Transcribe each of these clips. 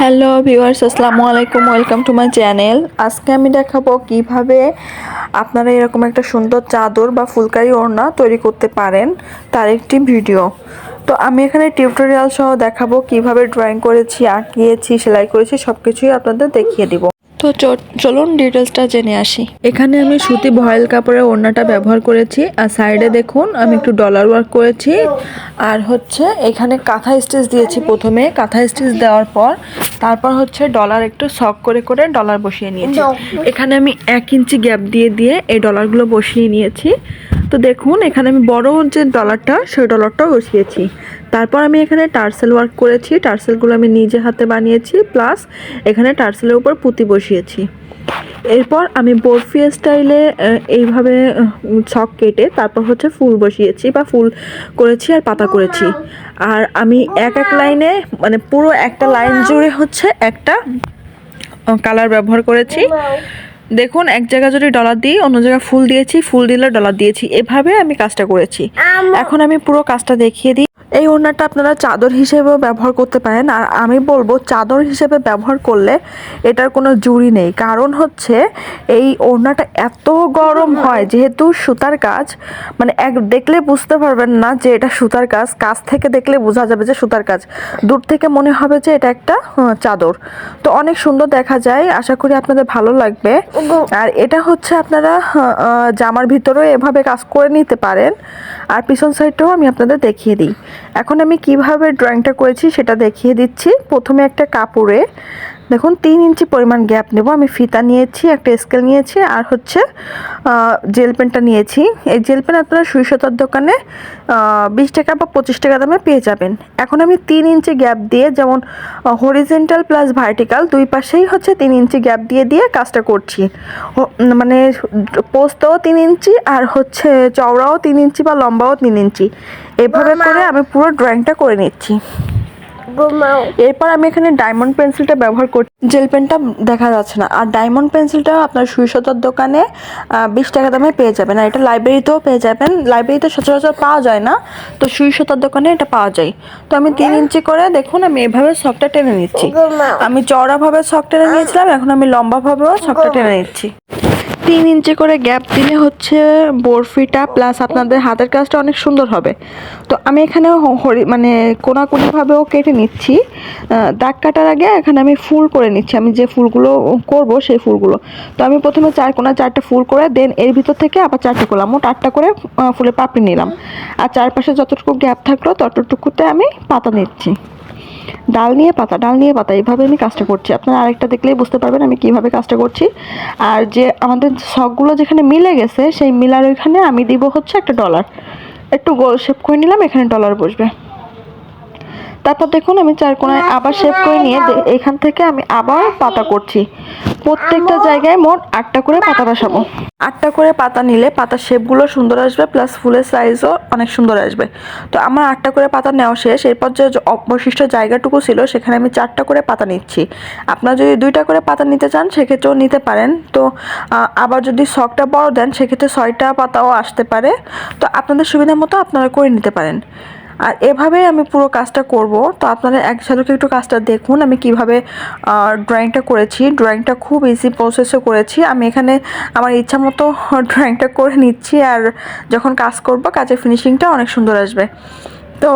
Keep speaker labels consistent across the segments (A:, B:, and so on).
A: Hello viewers, আসসালামু আলাইকুম, welcome to my channel. আজকে আমি দেখাবো কীভাবে আপনারা এরকম একটা সুন্দর চাদর বা ফুলকারি ওড়না তৈরি করতে পারেন তার একটি ভিডিও। তো আমি এখানে টিউটোরিয়াল সহ দেখাবো কীভাবে ড্রয়িং করেছি, আঁকিয়েছি, সেলাই করেছি সব কিছুই আপনাদের দেখিয়ে দিব। তো চলুন ডিটেলসটা জেনে আসি। এখানে আমি সুতি ভয়েল কাপড়ের ওড়নাটা ব্যবহার করেছি আর সাইডে দেখুন আমি একটু ডলার ওয়ার্ক করেছি। আর হচ্ছে এখানে কাঁথা স্টিচ দিয়েছি প্রথমে। কাঁথা স্টিচ দেওয়ার পর তারপর হচ্ছে ডলার একটু শক করে করে ডলার বসিয়ে নিয়েছি। এখানে আমি এক ইঞ্চি গ্যাপ দিয়ে দিয়ে এই ডলারগুলো বসিয়ে নিয়েছি। তো দেখুন, এখানে আমি বড় যে ডলারটা সেই ডলারটাও বসিয়েছি। তারপর আমি এখানে টার্সেল ওয়ার্ক করেছি। টার্সেলগুলো আমি নিজে হাতে বানিয়েছি প্লাস এখানে টার্সেলের উপর পুঁতি বসিয়েছি। এরপর আমি বরফি স্টাইলে এইভাবে ছক কেটে তারপর হচ্ছে ফুল বসিয়েছি বা ফুল করেছি আর পাতা করেছি। আর আমি এক এক লাইনে মানে পুরো একটা লাইন জুড়ে হচ্ছে একটা কালার ব্যবহার করেছি। দেখুন এক জায়গা যদি ডলার দিই অন্য জায়গায় ফুল দিয়েছি ফুল দিলে ডলার দিয়েছি। এভাবে আমি কাজটা করেছি। এখন আমি পুরো কাজটা দেখিয়ে দিই। এই ওড়নাটা আপনারা চাদর হিসেবেও ব্যবহার করতে পারেন। আর আমি বলব চাদর হিসেবে ব্যবহার করলে এটার কোনো জুড়ি নেই। কারণ হচ্ছে এই ওড়নাটা এত গরম হয় যেহেতু সুতার কাজ মানে এক দেখলে বুঝতে পারবেন না যে এটা সুতার কাজ। কাছ থেকে দেখলে বোঝা যাবে যে সুতার কাজ। দূর থেকে মনে হবে যে এটা একটা চাদর। তো অনেক সুন্দর দেখা যায়। আশা করি আপনাদের ভালো লাগবে। আর এটা হচ্ছে আপনারা আহ, জামার ভিতরেও এভাবে কাজ করে নিতে পারেন। আর পিছন সাইডটাও আমি আপনাদের দেখিয়ে দিই। এখন আমি কীভাবে ড্রয়িংটা করেছি সেটা দেখিয়ে দিচ্ছি। প্রথমে একটা কাপড়ে দেখুন তিন ইঞ্চি পরিমাণ গ্যাপ নেব। আমি ফিতা নিয়েছি একটা স্কেল নিয়েছি আর হচ্ছে জেল পেনটা নিয়েছি। এই জেল পেন আপনারা সুই সুতার দোকানে বিশ টাকা বা পঁচিশ টাকা দামে পেয়ে যাবেন। এখন আমি তিন ইঞ্চি গ্যাপ দিয়ে যেমন হরিজেন্টাল প্লাস ভার্টিক্যাল দুই পাশেই হচ্ছে তিন ইঞ্চি গ্যাপ দিয়ে দিয়ে কাজটা করছি। মানে পোস্তও তিন ইঞ্চি আর হচ্ছে চওড়াও তিন ইঞ্চি বা লম্বাও তিন ইঞ্চি। এভাবে করে আমি পুরো ড্রয়িংটা করে নিচ্ছি। এরপর আমি এখানে ডায়মন্ড পেন্সিলটা ব্যবহার করছি জেল পেনটা দেখা যাচ্ছে না। আর ডায়মন্ড পেন্সিলটা আপনার সুই সুতার দোকানে বিশ টাকা দামে পেয়ে যাবেন। আর এটা লাইব্রেরিতেও পেয়ে যাবেন। লাইব্রেরিতে সচরাচর পাওয়া যায় না তো সুই সুতার দোকানে এটা পাওয়া যায়। তো আমি তিন ইঞ্চি করে দেখুন আমি এভাবে শখটা টেনে নিচ্ছি। আমি চওড়াভাবে শখ টেনে নিয়েছিলাম এখন আমি লম্বাভাবেও শখটা টেনে নিচ্ছি। তিন ইঞ্চি করে গ্যাপ দিলে হচ্ছে বরফিটা প্লাস আপনাদের হাতের কাজটা অনেক সুন্দর হবে। তো আমি এখানে হরি মানে কোনাকুনিভাবেও কেটে নিচ্ছি। দাগ কাটার আগে এখানে আমি ফুল করে নিচ্ছি। আমি যে ফুলগুলো করব সেই ফুলগুলো। তো আমি প্রথমে চার কোনা চারটে ফুল করে দেন এর ভিতর থেকে আবার চারটে করলাম। মোট আটটা করে ফুলের পাপড়ি নিলাম। আর চারপাশে যতটুকু গ্যাপ থাকল ততটুকুতে আমি পাতা নিচ্ছি। ডাল নিয়ে পাতা ডাল নিয়ে পাতা এইভাবে আমি কাজটা করছি। আপনারা আরেকটা দেখলেই বুঝতে পারবেন আমি কীভাবে কাজটা করছি। আর যে আমাদের শখগুলো যেখানে মিলে গেছে সেই মিলার ওইখানে আমি দিব হচ্ছে একটা ডলার একটু গোল শেপ করে নিলাম এখানে ডলার বসবে। তারপর দেখুন আমি চার কোনায় আবার শেপ করে নিয়ে এখান থেকে আমি আবার পাতা করছি। প্রত্যেকটা জায়গায় মোট আটটা করে পাতা বসাবো। আটটা করে পাতা নিলে পাতার শেপগুলো সুন্দর আসবে প্লাস ফুলের সাইজও অনেক সুন্দর আসবে। তো আমার আটটা করে পাতা নেওয়া শেষ। এরপর যে যে অবশিষ্ট জায়গাটুকু ছিল সেখানে আমি চারটা করে পাতা নিচ্ছি। আপনারা যদি দুইটা করে পাতা নিতে চান সেক্ষেত্রেও নিতে পারেন। তো আবার যদি শখটা বড় দেন সেক্ষেত্রে ছয়টা পাতাও আসতে পারে। তো আপনাদের সুবিধা মতো আপনারা করে নিতে পারেন। আর এভাবেই আমি পুরো কাজটা করব। তো আপনারা এক ঝলকে একটু কাজটা দেখুন, আমি কীভাবে ড্রয়িংটা করেছি। ড্রয়িংটা খুব ইজি প্রসেসে করেছি। আমি এখানে আমার ইচ্ছা মতো ড্রয়িংটা করে নিচ্ছি। আর যখন কাজ করব, কাজের ফিনিশিংটা অনেক সুন্দর আসবে। তো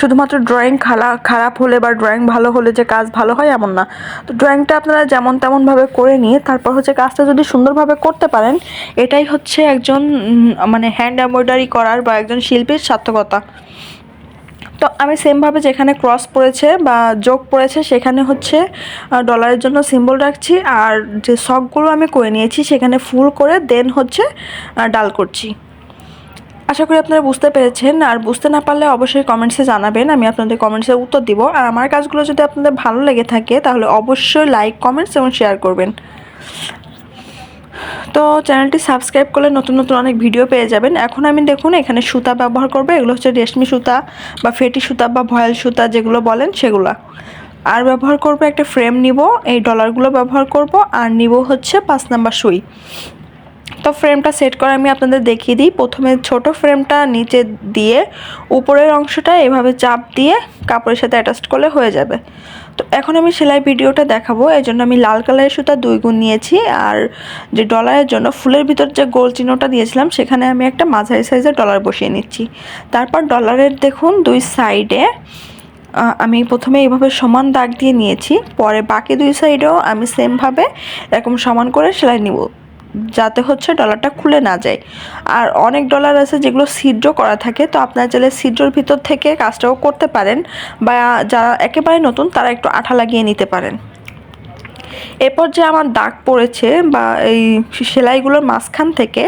A: শুধুমাত্র ড্রয়িং খালা, খারাপ হলে বা ড্রয়িং ভালো হলে যে কাজ ভালো হয় এমন না। তো ড্রয়িংটা আপনারা যেমন তেমনভাবে করে নিয়ে, তারপর হচ্ছে কাজটা যদি সুন্দরভাবে করতে পারেন, এটাই হচ্ছে একজন মানে হ্যান্ড এমব্রয়ডারি করার বা একজন শিল্পীর সার্থকতা। তো আমি সেমভাবে যেখানে ক্রস পড়েছে বা যোগ পড়েছে সেখানে হচ্ছে ডলারের জন্য সিম্বল রাখছি আর যে শখগুলো আমি করে নিয়েছি সেখানে ফুল করে দেন হচ্ছে ডাল করছি। আশা করি আপনারা বুঝতে পেরেছেন। আর বুঝতে না পারলে অবশ্যই কমেন্টসে জানাবেন। আমি আপনাদের কমেন্টসে উত্তর দিব। আর আমার কাজগুলো যদি আপনাদের ভালো লেগে থাকে, তাহলে অবশ্যই লাইক কমেন্টস এবং শেয়ার করবেন। তো চ্যানেলটি সাবস্ক্রাইব করলে নতুন নতুন অনেক ভিডিও পেয়ে যাবেন। এখন আমি দেখুন এখানে সুতা ব্যবহার করব। এগুলো হচ্ছে রেশমি সুতা বা ফেটি সুতা বা ভয়েল সুতা যেগুলো বলেন সেগুলো। আর ব্যবহার করব একটা ফ্রেম নিব। এই ডলারগুলো ব্যবহার করব। আর নিব হচ্ছে পাঁচ নাম্বার সুই। তো ফ্রেমটা সেট করে আমি আপনাদের দেখিয়ে দিই। প্রথমে ছোট ফ্রেমটা নিচে দিয়ে উপরের অংশটা এভাবে চাপ দিয়ে কাপড়ের সাথে অ্যাটাচ করলে হয়ে যাবে। তো এখন আমি সেলাই ভিডিওটা দেখাবো। এই জন্য আমি লাল কালারের সুতা দুই গুণ নিয়েছি আর যে ডলারের জন্য ফুলের ভিতর যে গোল চিহ্নটা দিয়েছিলাম, সেখানে আমি একটা মাঝারি সাইজের ডলার বসিয়ে নিচ্ছি। তারপর ডলারের দেখুন দুই সাইডে আমি প্রথমে এইভাবে সমান দাগ দিয়ে নিয়েছি, পরে বাকি দুই সাইডেও আমি সেমভাবে এরকম সমান করে সেলাই নিব। যাতে হচ্ছে ডলারটা খুলে না যায়। আর অনেক ডলার আছে যেগুলো ছিদ্র করা থাকে, তো আপনার চাইলে ছিদ্রর ভিতর থেকে কাজটাও করতে পারেন বা যারা একেবারে নতুন, তারা একটু আঠা লাগিয়ে নিতে পারেন। এরপর যে আমার দাগ পড়েছে বা এই সেলাইগুলোর মাঝখান থেকে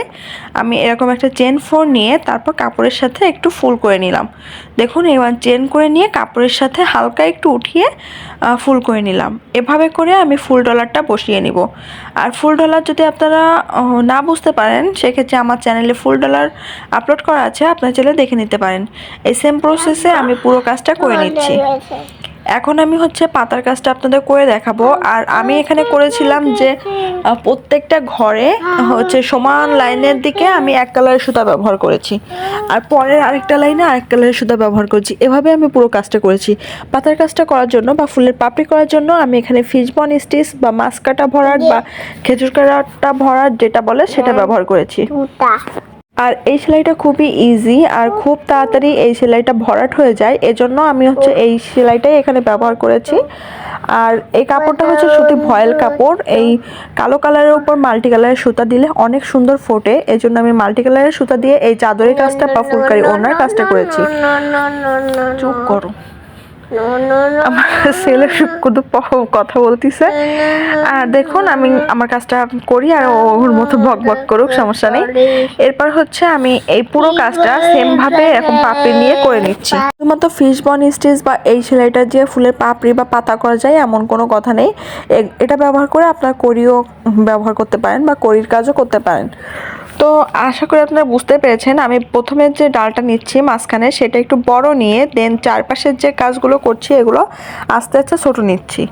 A: আমি এরকম একটা চেন ফোর নিয়ে তারপর কাপড়ের সাথে একটু ফুল করে নিলাম। দেখুন এবার চেন করে নিয়ে কাপড়ের সাথে হালকা একটু উঠিয়ে ফুল করে নিলাম। এভাবে করে আমি ফুল ডলারটা বসিয়ে নিব। আর ফুল ডলার যদি আপনারা না বুঝতে পারেন সেক্ষেত্রে আমার চ্যানেলে ফুল ডলার আপলোড করা আছে আপনার চ্যানেলে দেখে নিতে পারেন। এই সেম প্রসেসে আমি পুরো কাজটা করে নিচ্ছি। এখন আমি হচ্ছে পাতার কাজটা আপনাদের করে দেখাবো। আর আমি এখানে করেছিলাম যে প্রত্যেকটা ঘরে হচ্ছে সমান লাইনের দিকে আমি এক কালারের সুতা ব্যবহার করেছি। আর পরের আরেকটা লাইনে আরেক কালারের সুতা ব্যবহার করেছি। এভাবে আমি পুরো কাজটা করেছি। পাতার কাজটা করার জন্য বা ফুলের পাপড়ি করার জন্য আমি এখানে ফিজবন স্টিচ বা মাছ কাটা ভরাট বা খেজুর কাটা ভরাট যেটা বলে সেটা ব্যবহার করেছি। আর এই সেলাইটা খুবই ইজি আর খুব তাড়াতাড়ি এই সেলাইটা ভরাট হয়ে যায়। এজন্য আমি হচ্ছে এই সেলাইটাই এখানে ব্যবহার করেছি। আর এই কাপড়টা হচ্ছে সুতি ভয়েল কাপড়। এই কালো কালারের উপর মাল্টি কালারের সুতা দিলে অনেক সুন্দর ফোটে। এই জন্য আমি মাল্টি কালারের সুতা দিয়ে এই চাদরের কাজটা বা ফুলকারি ওনার কাজটা করেছি। চুপ করো। আমার ছেলে শুধু কথা বলতিছে। আর দেখুন, আমি আমার কাজটা করি আর ওর মতো বক বক করুক, সমস্যা নেই। এরপর হচ্ছে আমি এই পুরো কাজটা সেম ভাবে এরকম পাপড়ি নিয়ে করে নিচ্ছি। শুধুমাত্র ফিশ বন স্টিচ বা এই সেলাইটা যে ফুলের পাপড়ি বা পাতা করা যায়, এমন কোনো কথা নেই। এটা ব্যবহার করে আপনার করিও ব্যবহার করতে পারেন বা করির কাজও করতে পারেন। তো আশা করি আপনারা বুঝতে পেরেছেন, আমি প্রথমে যে ডালটা নিচ্ছি মাঝখানে সেটা একটু বড় নিয়ে দেন চারপাশের যে কাজগুলো করছি এগুলো আস্তে আস্তে ছোট নিচ্ছি।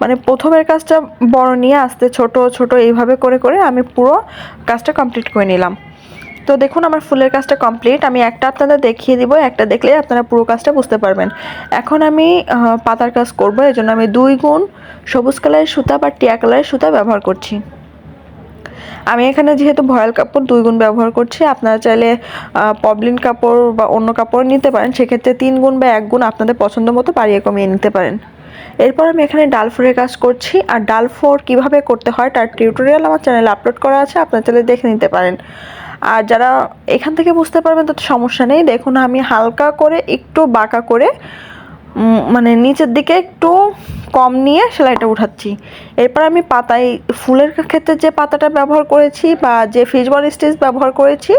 A: মানে প্রথমের কাজটা বড় নিয়ে আস্তে ছোট ছোট এইভাবে করে করে আমি পুরো কাজটা কমপ্লিট করে নিলাম। তো দেখুন আমার ফুলের কাজটা কমপ্লিট আমি একটা আপনাদের দেখিয়ে দিব, একটা দেখলে আপনারা পুরো কাজটা বুঝতে পারবেন। এখন আমি পাতার কাজ করব এই জন্য আমি দুই গুণ সবুজ কালারের সুতা বা টিয়া কালারের সুতা ব্যবহার করছি। আমি এখানে যেহেতু ভয়াল কাপড় দুই গুণ ব্যবহার করছি, আপনারা চাইলে পবলিন কাপড় বা অন্য কাপড় নিতে পারেন, সেক্ষেত্রে তিন গুণ বা এক গুণ আপনাদের পছন্দ মতো বাড়িয়ে কমিয়ে নিতে পারেন। এরপর আমি এখানে ডাল ফোরের কাজ করছি, আর ডাল ফোর কীভাবে করতে হয় তার টিউটোরিয়াল আমার চ্যানেলে আপলোড করা আছে, আপনারা চাইলে দেখে নিতে পারেন। আর যারা এখান থেকে বুঝতে পারবেন তো সমস্যা নেই, দেখুন আমি হালকা করে একটু বাঁকা করে মানে নিচের দিকে একটু কম নিয়ে সেলাইটা উঠাচ্ছি। এরপর আমি পাতায়, ফুলের ক্ষেত্রে যে পাতাটা ব্যবহার করেছি বা যে ফিশবল স্টিচ ব্যবহার করেছি,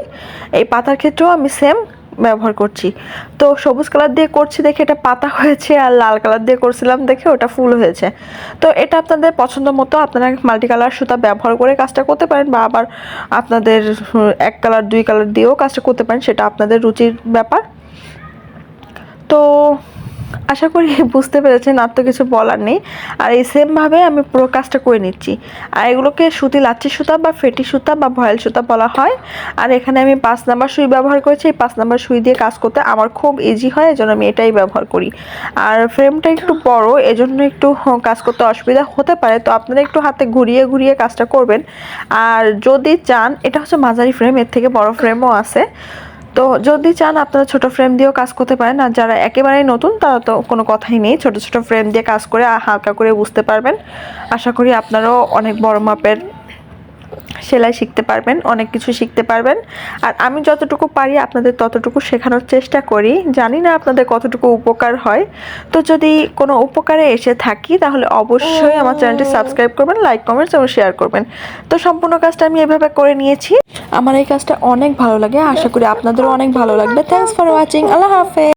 A: এই পাতার ক্ষেত্রেও আমি সেম ব্যবহার করছি। তো সবুজ কালার দিয়ে করছি দেখে এটা পাতা হয়েছে আর লাল কালার দিয়ে করছিলাম দেখে ওটা ফুল হয়েছে। তো এটা আপনাদের পছন্দ মতো আপনারা মাল্টি কালার সুতা ব্যবহার করে কাজটা করতে পারেন বা আবার আপনাদের এক কালার, দুই কালার দিয়েও কাজটা করতে পারেন, সেটা আপনাদের রুচির ব্যাপার। তো আশা করি বুঝতে পেরেছেন, আর তো কিছু বলার নেই। আর এই সেমভাবে আমি পুরো কাজটা করে নিচ্ছি। আর এগুলোকে সুতি লাচ্ছি সুতা বা ফেটি সুতা বা ভয়েল সুতা বলা হয়। আর এখানে আমি পাঁচ নাম্বার সুই ব্যবহার করেছি। এই পাঁচ নাম্বার সুই দিয়ে কাজ করতে আমার খুব ইজি হয় এজন্য আমি এটাই ব্যবহার করি। আর ফ্রেমটা একটু বড়, এজন্য একটু কাজ করতে অসুবিধা হতে পারে। তো আপনারা একটু হাতে ঘুরিয়ে ঘুরিয়ে কাজটা করবেন। আর যদি চান, এটা হচ্ছে মাঝারি ফ্রেম এর থেকে বড় ফ্রেমও আছে। তো যদি চান আপনারা ছোট ফ্রেম দিয়েও কাজ করতে পারেন, আর যারা একেবারেই নতুন, তারা তো কোনো কথাই নেই। ছোট ছোট ফ্রেম দিয়ে কাজ করে হালকা করে বুঝতে পারবেন। আশা করি আপনারাও অনেক বড় মাপের সেলাই শিখতে পারবেন অনেক কিছু শিখতে পারবেন। আর আমি যতটুকু পারি আপনাদের ততটুকু শেখানোর চেষ্টা করি। জানি না আপনাদের কতটুকু উপকার হয়। তো যদি কোনো উপকারে এসে থাকি তাহলে অবশ্যই আমার চ্যানেলটি সাবস্ক্রাইব করবেন লাইক কমেন্টস এবং শেয়ার করবেন। তো সম্পূর্ণ কাজটা আমি এভাবে করে নিয়েছি। আমার এই কাজটা অনেক ভালো লাগে। আশা করি আপনাদেরও অনেক ভালো লাগবে। থ্যাংকস ফর ওয়াচিং আল্লাহ হাফেজ।